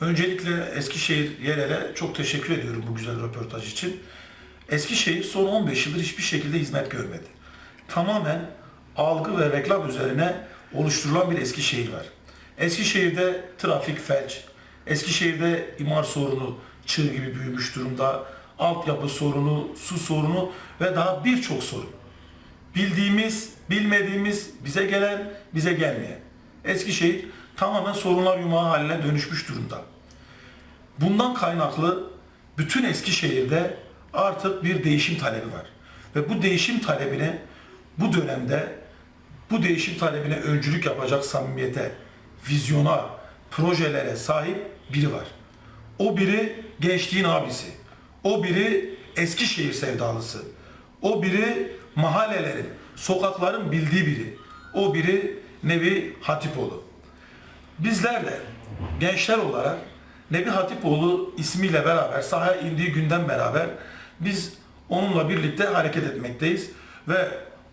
Öncelikle Eskişehir Yerel'e çok teşekkür ediyorum bu güzel röportaj için. Eskişehir son 15 yıldır hiçbir şekilde hizmet görmedi. Tamamen algı ve reklam üzerine oluşturulan bir Eskişehir var. Eskişehir'de trafik felç, Eskişehir'de imar sorunu çığ gibi büyümüş durumda, altyapı sorunu, su sorunu ve daha birçok sorun. Bildiğimiz, bilmediğimiz, bize gelen, bize gelmeyen. Eskişehir tamamen sorunlar yumağı haline dönüşmüş durumda. Bundan kaynaklı bütün Eskişehir'de artık bir değişim talebi var. Ve bu değişim talebine bu dönemde bu değişim talebine öncülük yapacak samimiyete, vizyona, projelere sahip biri var. O biri gençliğin abisi. O biri Eskişehir sevdalısı. O biri mahallelerin, sokakların bildiği biri. O biri Nevi Hatipoğlu. Bizler de gençler olarak Nebi Hatipoğlu ismiyle beraber sahaya indiği günden beraber biz onunla birlikte hareket etmekteyiz ve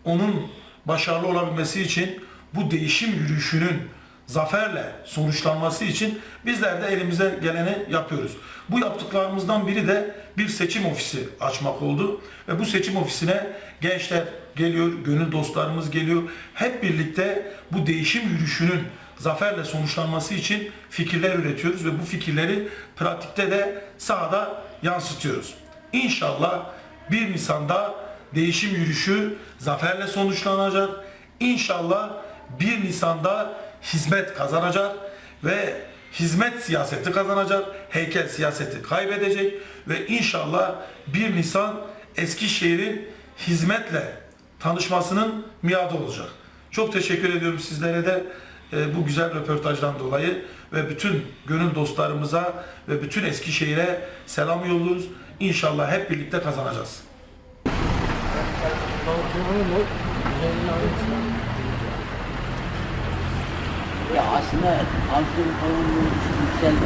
onun başarılı olabilmesi için bu değişim yürüyüşünün zaferle sonuçlanması için bizler de elimize geleni yapıyoruz. Bu yaptıklarımızdan biri de bir seçim ofisi açmak oldu ve bu seçim ofisine gençler geliyor, gönül dostlarımız geliyor. Hep birlikte bu değişim yürüyüşünün zaferle sonuçlanması için fikirler üretiyoruz ve bu fikirleri pratikte de sahada yansıtıyoruz. İnşallah 1 Nisan'da değişim yürüyüşü zaferle sonuçlanacak. İnşallah 1 Nisan'da hizmet kazanacak ve hizmet siyaseti kazanacak, heykel siyaseti kaybedecek ve inşallah 1 Nisan Eskişehir'in hizmetle tanışmasının miadı olacak. Çok teşekkür ediyorum sizlere de bu güzel röportajdan dolayı ve bütün gönül dostlarımıza ve bütün Eskişehir'e selam yolluyoruz. İnşallah hep birlikte kazanacağız. Ya aslında falan yükseldi.